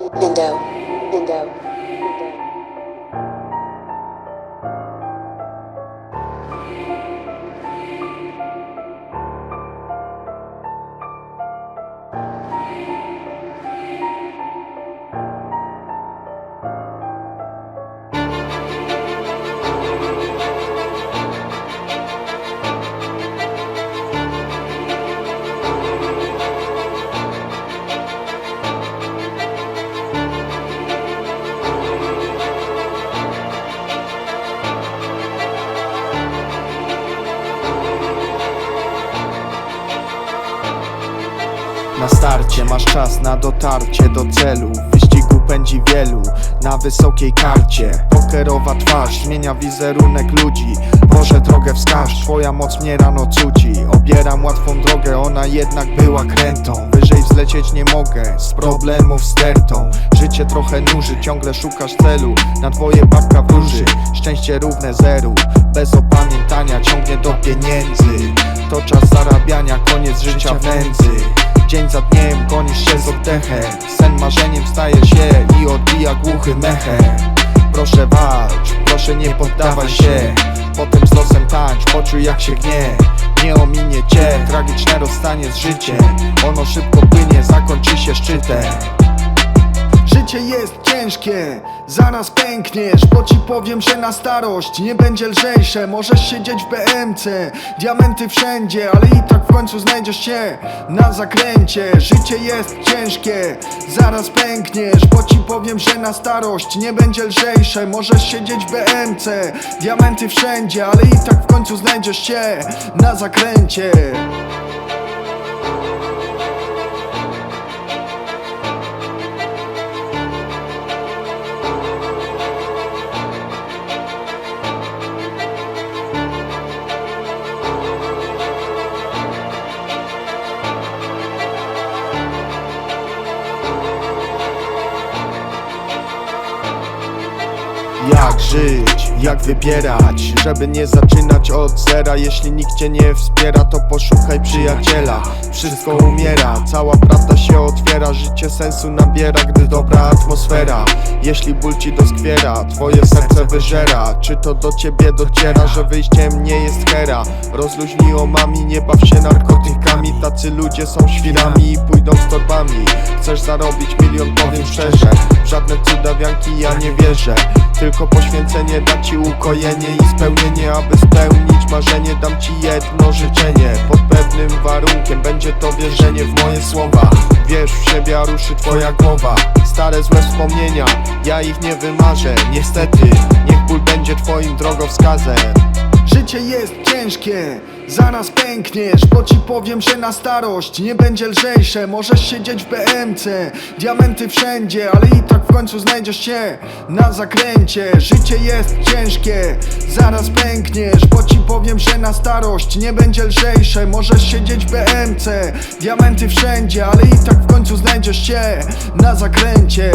window, window. Na starcie. Masz czas na dotarcie do celu. W wyścigu pędzi wielu na wysokiej karcie. Pokerowa twarz zmienia wizerunek ludzi. Może drogę wskaż, twoja moc mnie rano cuci. Obieram łatwą drogę, ona jednak była krętą. Wyżej wzlecieć nie mogę, z problemów stertą. Życie trochę nuży, ciągle szukasz celu. Na twoje babka wróży, szczęście równe zeru. Bez opamiętania ciągnie do pieniędzy. To czas zarabiania, koniec życia w nędzy Dzień za dniem gonisz się z oddechem. Sen marzeniem staje się i odbija głuchy mechem. Proszę walcz, proszę nie poddawaj się. Potem z losem tańcz, poczuj jak się gnie. Nie ominie cię tragiczne rozstanie z życiem. Ono szybko płynie, zakończy się szczytem Życie jest ciężkie, zaraz pękniesz Bo ci powiem, że na starość nie będzie lżejsze. Możesz siedzieć w BMC, diamenty wszędzie Ale i tak w końcu znajdziesz się na zakręcie. Życie jest ciężkie, zaraz pękniesz Bo ci powiem, że na starość nie będzie lżejsze. Możesz siedzieć w BMC, diamenty wszędzie Ale i tak w końcu znajdziesz się na zakręcie Jak żyć, jak wybierać, żeby nie zaczynać od zera. Jeśli nikt cię nie wspiera, to poszukaj przyjaciela. Wszystko umiera, cała prawda się otwiera. Życie sensu nabiera, gdy dobra atmosfera Jeśli ból ci doskwiera, twoje serce wyżera. Czy to do ciebie dociera, że wyjściem nie jest hera? Rozluźnij omami, nie baw się narkotykami. Tacy ludzie są świrami i pójdą z torbami. Chcesz zarobić milion, powiem szczerze. W żadne cudawianki ja nie wierzę. Tylko poświęcenie da ci ukojenie i spełnienie. Aby spełnić marzenie dam ci jedno życzenie Pewnym warunkiem będzie to wierzenie w moje słowa. Wierz w siebie, ruszy twoja głowa. Stare złe wspomnienia, ja ich nie wymarzę. Niestety, niech ból będzie twoim drogowskazem Życie jest ciężkie, zaraz pękniesz Bo ci powiem, że na starość nie będzie lżejsze. Możesz siedzieć w BMC, diamenty wszędzie Ale i tak w końcu znajdziesz się na zakręcie. Życie jest ciężkie, zaraz pękniesz Bo ci powiem, że na starość nie będzie lżejsze. Możesz siedzieć w BMC, diamenty wszędzie Ale i tak w końcu znajdziesz się na zakręcie